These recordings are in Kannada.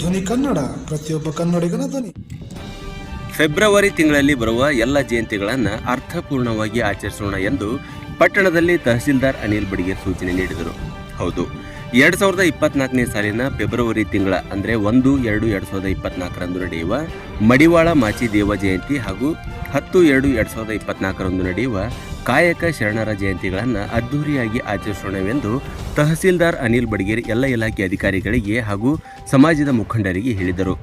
ಧ್ವನಿ ಕನ್ನಡ, ಪ್ರತಿಯೊಬ್ಬ ಕನ್ನಡಿಗನ ಧ್ವನಿ. ಫೆಬ್ರವರಿ ತಿಂಗಳಲ್ಲಿ ಬರುವ ಎಲ್ಲ ಜಯಂತಿಗಳನ್ನು ಅರ್ಥಪೂರ್ಣವಾಗಿ ಆಚರಿಸೋಣ ಎಂದು ಪಟ್ಟಣದಲ್ಲಿ ತಹಸೀಲ್ದಾರ್ ಅನಿಲ್ ಬಡಿಗೆ ಸೂಚನೆ ನೀಡಿದರು. ಹೌದು, ಎರಡು ಸಾವಿರದ ಇಪ್ಪತ್ನಾಲ್ಕನೇ ಸಾಲಿನ ಫೆಬ್ರವರಿ ತಿಂಗಳ ಅಂದರೆ ಒಂದು, ಎರಡು ಎರಡು ಸಾವಿರದ ಇಪ್ಪತ್ನಾಲ್ಕರಂದು ನಡೆಯುವ ಮಡಿವಾಳ ಮಾಚಿ ದೇವ ಜಯಂತಿ ಹಾಗೂ ಹತ್ತು, ಎರಡು ಎರಡು ಸಾವಿರದ ಇಪ್ಪತ್ನಾಲ್ಕರಂದು ನಡೆಯುವ ಕಾಯಕ ಶರಣರ ಜಯಂತಿಗಳನ್ನು ಅದ್ಧೂರಿಯಾಗಿ ಆಚರಿಸೋಣವೆಂದು ತಹಸೀಲ್ದಾರ್ ಅನಿಲ್ ಬಡ್ಗೇರಿ ಎಲ್ಲ ಇಲಾಖೆ ಅಧಿಕಾರಿಗಳಿಗೆ ಹಾಗೂ ಸಮಾಜದ ಮುಖಂಡರಿಗೆ ಹೇಳಿದರು.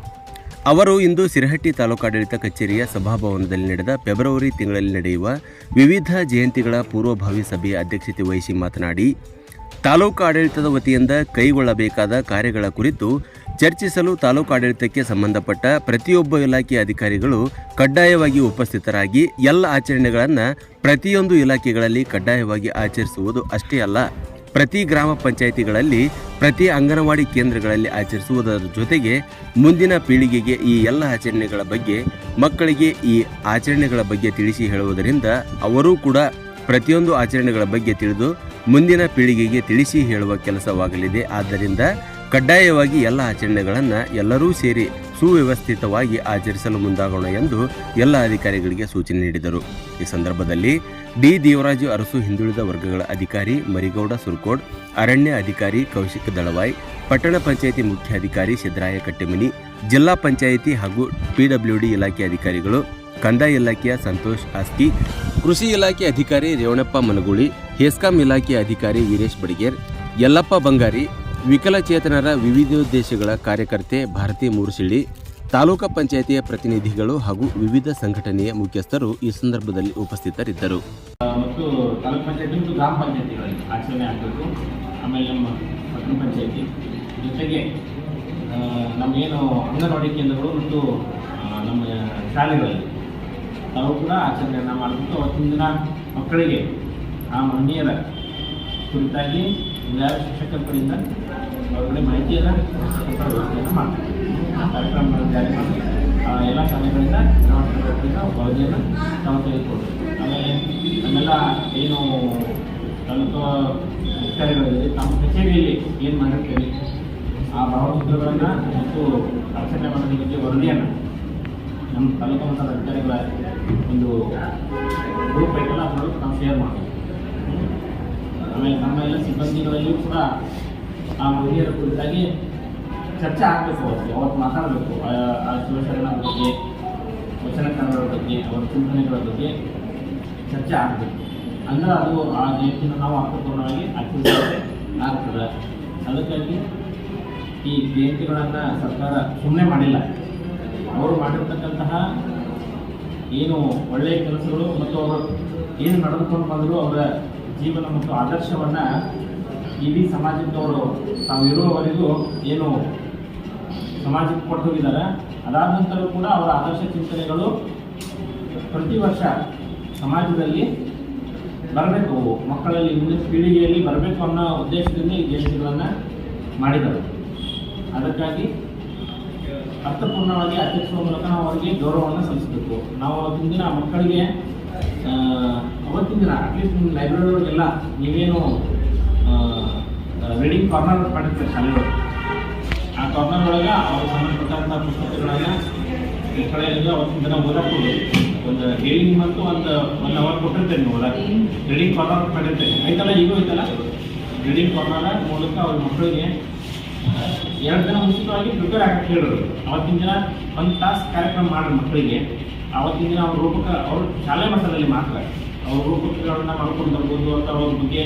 ಅವರು ಇಂದು ಸಿರಹಟ್ಟಿ ತಾಲೂಕಾಡಳಿತ ಕಚೇರಿಯ ಸಭಾಭವನದಲ್ಲಿ ನಡೆದ ಫೆಬ್ರವರಿ ತಿಂಗಳಲ್ಲಿ ನಡೆಯುವ ವಿವಿಧ ಜಯಂತಿಗಳ ಪೂರ್ವಭಾವಿ ಸಭೆಯ ಅಧ್ಯಕ್ಷತೆ ವಹಿಸಿ ಮಾತನಾಡಿ, ತಾಲೂಕು ಆಡಳಿತದ ವತಿಯಿಂದ ಕೈಗೊಳ್ಳಬೇಕಾದ ಕಾರ್ಯಗಳ ಕುರಿತು ಚರ್ಚಿಸಲು ತಾಲೂಕು ಆಡಳಿತಕ್ಕೆ ಸಂಬಂಧಪಟ್ಟ ಪ್ರತಿಯೊಬ್ಬ ಇಲಾಖೆಯ ಅಧಿಕಾರಿಗಳು ಕಡ್ಡಾಯವಾಗಿ ಉಪಸ್ಥಿತರಾಗಿ ಎಲ್ಲ ಆಚರಣೆಗಳನ್ನು ಪ್ರತಿಯೊಂದು ಇಲಾಖೆಗಳಲ್ಲಿ ಕಡ್ಡಾಯವಾಗಿ ಆಚರಿಸುವುದು ಅಷ್ಟೇ ಅಲ್ಲ, ಪ್ರತಿ ಗ್ರಾಮ ಪಂಚಾಯಿತಿಗಳಲ್ಲಿ, ಪ್ರತಿ ಅಂಗನವಾಡಿ ಕೇಂದ್ರಗಳಲ್ಲಿ ಆಚರಿಸುವುದರ ಜೊತೆಗೆ ಮುಂದಿನ ಪೀಳಿಗೆಗೆ ಈ ಎಲ್ಲ ಆಚರಣೆಗಳ ಬಗ್ಗೆ, ಮಕ್ಕಳಿಗೆ ಈ ಆಚರಣೆಗಳ ಬಗ್ಗೆ ತಿಳಿಸಿ ಹೇಳುವುದರಿಂದ ಅವರೂ ಕೂಡ ಪ್ರತಿಯೊಂದು ಆಚರಣೆಗಳ ಬಗ್ಗೆ ತಿಳಿದು ಮುಂದಿನ ಪೀಳಿಗೆಗೆ ತಿಳಿಸಿ ಹೇಳುವ ಕೆಲಸವಾಗಲಿದೆ. ಆದ್ದರಿಂದ ಕಡ್ಡಾಯವಾಗಿ ಎಲ್ಲ ಆಚರಣೆಗಳನ್ನು ಎಲ್ಲರೂ ಸೇರಿ ಸುವ್ಯವಸ್ಥಿತವಾಗಿ ಆಚರಿಸಲು ಮುಂದಾಗೋಣ ಎಂದು ಎಲ್ಲ ಅಧಿಕಾರಿಗಳಿಗೆ ಸೂಚನೆ ನೀಡಿದರು. ಈ ಸಂದರ್ಭದಲ್ಲಿ ಡಿ. ದೇವರಾಜು ಅರಸು ಹಿಂದುಳಿದ ವರ್ಗಗಳ ಅಧಿಕಾರಿ ಮರಿಗೌಡ ಸುರ್ಕೋಡ್, ಅರಣ್ಯ ಅಧಿಕಾರಿ ಕೌಶಿಕ್ ದಳವಾಯ್, ಪಟ್ಟಣ ಪಂಚಾಯಿತಿ ಮುಖ್ಯಾಧಿಕಾರಿ ಸಿದ್ದರಾಯ ಕಟ್ಟೆಮನಿ, ಜಿಲ್ಲಾ ಪಂಚಾಯಿತಿ ಹಾಗೂ ಪಿಡಬ್ಲ್ಯೂಡಿ ಇಲಾಖೆ ಅಧಿಕಾರಿಗಳು, ಕಂದಾಯ ಇಲಾಖೆಯ ಸಂತೋಷ್ ಆಸ್ಕಿ ಕೃಷಿ ಇಲಾಖೆ ಅಧಿಕಾರಿ ರೇವಣಪ್ಪ ಮನಗೂಳಿ, ಹೇಸ್ಕಾಂ ಇಲಾಖೆ ಅಧಿಕಾರಿ ವೀರೇಶ್ ಬಡಿಗೇರ್, ಯಲ್ಲಪ್ಪ ಬಂಗಾರಿ ವಿಕಲಚೇತನರ ವಿವಿಧೋದ್ದೇಶಗಳ ಕಾರ್ಯಕರ್ತೆ ಭಾರತಿ ಮೂರುಶಿಳ್ಳಿ ತಾಲೂಕಾ ಪಂಚಾಯಿತಿಯ ಪ್ರತಿನಿಧಿಗಳು ಹಾಗೂ ವಿವಿಧ ಸಂಘಟನೆಯ ಮುಖ್ಯಸ್ಥರು ಈ ಸಂದರ್ಭದಲ್ಲಿ ಉಪಸ್ಥಿತರಿದ್ದರು. ಮತ್ತು ತಾಲೂಕು ಪಂಚಾಯತಿ ಮತ್ತು ಗ್ರಾಮ ಪಂಚಾಯತಿಗಳಲ್ಲಿ ಆಚರಣೆ ಆಗಬೇಕು. ಆಮೇಲೆ ನಮ್ಮ ಪಟ್ಟಣ ಪಂಚಾಯತಿ. ಜೊತೆಗೆ ನಮಗೇನು ಅಂಗನವಾಡಿ ಕೇಂದ್ರಗಳು ಮತ್ತು ನಮ್ಮ ಶಾಲೆಗಳಲ್ಲಿ ತಾವು ಕೂಡ ಆಚರಣೆಯನ್ನು ಮಾಡಬೇಕು. ಅವತ್ತಿನ ದಿನ ಮಕ್ಕಳಿಗೆ ಆ ಮಹನೀಯರ ಕುರಿತಾಗಿ ಶಿಕ್ಷಕರ ಕಡೆಯಿಂದ ಕಡೆ ಮಾಹಿತಿಯನ್ನು ವ್ಯವಸ್ಥೆಯನ್ನು ಮಾಡ್ತೀವಿ ಕಾರ್ಯಕ್ರಮಗಳನ್ನು ಜಾರಿ ಮಾಡಿ ಆ ಎಲ್ಲ ಸಮಯಗಳಿಂದ ನಾವು ಪಂಚಾಯತಿಯಿಂದ ವರದಿಯನ್ನು ನಾವು ತೆಗೆದುಕೊಳ್ಬೇಕು ಆಮೇಲೆ ನಮ್ಮೆಲ್ಲ ಏನು ತಾಲೂಕು ಅಧಿಕಾರಿಗಳಿದೆ ತಮ್ಮ ಕಚೇರಿಯಲ್ಲಿ ಏನು ಮಾಡಿರ್ತೀವಿ ಆ ಭಾವಚಿತ್ರಗಳನ್ನು ಮತ್ತು ಮಾಡೋದ್ರ ಬಗ್ಗೆ ವರದಿಯನ್ನು ನಮ್ಮ ತಾಲೂಕು ಮಟ್ಟದ ಅಧಿಕಾರಿಗಳ ಒಂದು ಗ್ರೂಪ್ ಐತಲ್ಲ ಅದರೊಳಗೆ ನಾವು ಶೇರ್ ಮಾಡ್ತೀವಿ ಆಮೇಲೆ ನಮ್ಮ ಎಲ್ಲ ಸಿಬ್ಬಂದಿಗಳಲ್ಲಿಯೂ ಕೂಡ ಆ ಮಹಿಳೆಯರ ಕುರಿತಾಗಿ ಚರ್ಚೆ ಆಗಬೇಕು ಅವರಿಗೆ ಅವತ್ತು ಮಾತಾಡಬೇಕು ಆ- ಶಿವಶರಣರ ಬಗ್ಗೆ ವಚನಕಾರರ ಬಗ್ಗೆ ಅವರ ಚಿಂತನೆಗಳ ಬಗ್ಗೆ ಚರ್ಚೆ ಆಗಬೇಕು ಅಂದ್ರೆ ಅದು ಆ ಜಯಂತಿನ ನಾವು ಅರ್ಥಪೂರ್ಣವಾಗಿ ಆಚರಿಸಿದ್ರೆ ಆಗ್ತದೆ ಅದಕ್ಕಾಗಿ ಈ ಜಯಂತಿಗಳನ್ನು ಸರ್ಕಾರ ಸುಮ್ಮನೆ ಮಾಡಿಲ್ಲ ಅವರು ಮಾಡಿರ್ತಕ್ಕಂತಹ ಏನು ಒಳ್ಳೆಯ ಕೆಲಸಗಳು ಮತ್ತು ಅವರು ಏನು ನಡೆದುಕೊಂಡು ಬಂದರೂ ಅವರ ಜೀವನ ಮತ್ತು ಆದರ್ಶವನ್ನು ಇಡೀ ಸಮಾಜದವರು ತಾವು ಇರುವವರೆಗೂ ಏನು ಸಮಾಜಕ್ಕೆ ಕೊಟ್ಟು ಹೋಗಿದ್ದಾರೆ ಅದಾದ ನಂತರ ಕೂಡ ಅವರ ಆದರ್ಶ ಚಿಂತನೆಗಳು ಪ್ರತಿ ವರ್ಷ ಸಮಾಜದಲ್ಲಿ ಬರಬೇಕು. ಮಕ್ಕಳಲ್ಲಿ ಮುಂದಿನ ಪೀಳಿಗೆಯಲ್ಲಿ ಬರಬೇಕು ಅನ್ನೋ ಉದ್ದೇಶದಿಂದ ಈ ಜಯಂತಿಗಳನ್ನು ಮಾಡಿದರು. ಅದಕ್ಕಾಗಿ ಅರ್ಥಪೂರ್ಣವಾಗಿ ಆಚರಿಸುವ ಮೂಲಕ ನಾವು ಅವರಿಗೆ ಗೌರವವನ್ನು ಸಲ್ಲಿಸಬೇಕು. ನಾವು ಅವತ್ತಿನ ದಿನ ಮಕ್ಕಳಿಗೆ ಅವತ್ತಿನ ದಿನ ಅಟ್ಲೀಸ್ಟ್ ನಿಮ್ಮ ಲೈಬ್ರರಿ ಒಳಗೆಲ್ಲ ನೀವೇನು ರೀಡಿಂಗ್ ಕಾರ್ನರ್ ಮಾಡಿರ್ತಾರೆ ಶಾಲೆಗಳು. ಆ ಕಾರ್ನರ್ ಒಳಗೆ ಅವ್ರಿಗೆ ಸಂಬಂಧಪಟ್ಟಂಥ ಪುಸ್ತಕಗಳನ್ನು ಮಕ್ಕಳಿಗೆ ಅವತ್ತಿನ ದಿನ ಓದಕ್ಕೆ ಒಂದು ಹೇಳಿಂಗ್ ಮತ್ತು ಒಂದು ಒನ್ ಅವರ್ ಕೊಟ್ಟಿರ್ತೇನೆ ನೀವು ಓದಕ್ಕೆ. ರೀಡಿಂಗ್ ಕಾರ್ನರ್ ಮಾಡಿರ್ತೇನೆ ಆಯ್ತಲ್ಲ, ಈಗೂ ಐತಲ್ಲ ರೀಡಿಂಗ್ ಕಾರ್ನರ್ ಮೂಲಕ ಅವ್ರ ಮಕ್ಕಳಿಗೆ ಎರಡು ದಿನ ಮುಂಚಿತವಾಗಿ ಪ್ರಿಪೇರ್ ಆಗಿ ಹೇಳೋರು ಅವತ್ತಿನ ದಿನ ಒಂದು ತಾಸು ಕಾರ್ಯಕ್ರಮ ಮಾಡ್ರಿ ಮಕ್ಕಳಿಗೆ. ಅವತ್ತಿನ ದಿನ ಅವ್ರ ರೂಪಕ, ಅವ್ರ ಶಾಲೆ ಮಟ್ಟದಲ್ಲಿ ಮಾತ್ರ. ಅವ್ರ ರೂಪಕಗಳನ್ನ ಮಾಡ್ಕೊಂಡು ಬರ್ಬೋದು ಅಥವಾ ಅವ್ರ ಬಗ್ಗೆ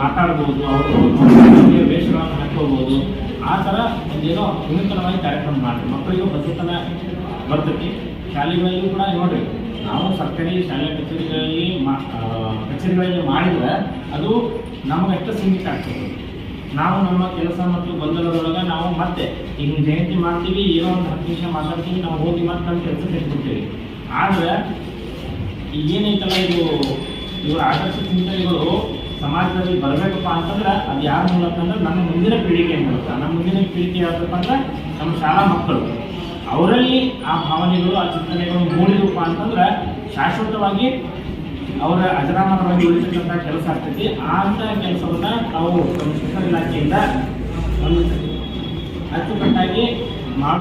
ಮಾತಾಡ್ಬೋದು, ಅವರು ವೇಷಗಳನ್ನು ಹಾಕ್ಕೋಬೋದು. ಆ ಥರ ಒಂದೇನೋ ವಿನೂತನವಾಗಿ ಕಾರ್ಯಕ್ರಮ ಮಾಡಿ ಮಕ್ಕಳಿಗೂ ಬಸತನ ಬರ್ತೈತಿ. ಶಾಲೆಗಳಲ್ಲೂ ಕೂಡ ನೋಡ್ರಿ, ನಾವು ಸರ್ಕಾರಿ ಶಾಲೆ ಕಚೇರಿಗಳಲ್ಲಿ ಕಚೇರಿಗಳಲ್ಲಿ ಮಾಡಿದ್ರೆ ಅದು ನಮಗಷ್ಟು ಸೀಮಿತ ಆಗ್ತದೆ. ನಾವು ನಮ್ಮ ಕೆಲಸ ಮತ್ತು ಬಂದರದೊಳಗೆ ನಾವು ಮತ್ತೆ ಈಗ ಜಯಂತಿ ಮಾಡ್ತೀವಿ, ಏನೋ ಒಂದು ಹತ್ತು ನಿಮಿಷ ಮಾತಾಡ್ತೀವಿ, ನಾವು ಹೋಗಿ ಮತ್ತೆ ನಮ್ಮ ಕೆಲಸ ತೆಗೆದುಕೊಡ್ತೀವಿ ಆದರೆ ಏನೈತಲ್ಲ ಇದು, ಇವರ ಆದರ್ಶ ಚಿಂತನೆಗಳು ಸಮಾಜದಲ್ಲಿ ಬರಬೇಕಪ್ಪ ಅಂತಂದ್ರೆ ಅದು ಯಾರ ಮೂಲಕ ಅಂದ್ರೆ ನಮ್ಮ ಮುಂದಿನ ಪೀಳಿಗೆ ಮೂಲಕ. ನಮ್ಮ ಮುಂದಿನ ಪೀಳಿಗೆ ಯಾವ್ದಪ್ಪ ಅಂದ್ರೆ ನಮ್ಮ ಶಾಲಾ ಮಕ್ಕಳು. ಅವರಲ್ಲಿ ಆ ಭಾವನೆಗಳು, ಆ ಚಿಂತನೆಗಳು ಮೂಡಿದಪ್ಪ ಅಂತಂದ್ರೆ ಶಾಶ್ವತವಾಗಿ ಅವರ ಅಜರಾಮರವಾಗಿ ಉಳಿತಕ್ಕಂಥ ಕೆಲಸ ಆಗ್ತೈತಿ. ಅಂತ ಕೆಲಸವನ್ನ ನಾವು ನಮ್ಮ ಶಿಕ್ಷಣ ಇಲಾಖೆಯಿಂದ ಒಂದು ಅಚ್ಚುಕಟ್ಟಾಗಿ ಮಾಡ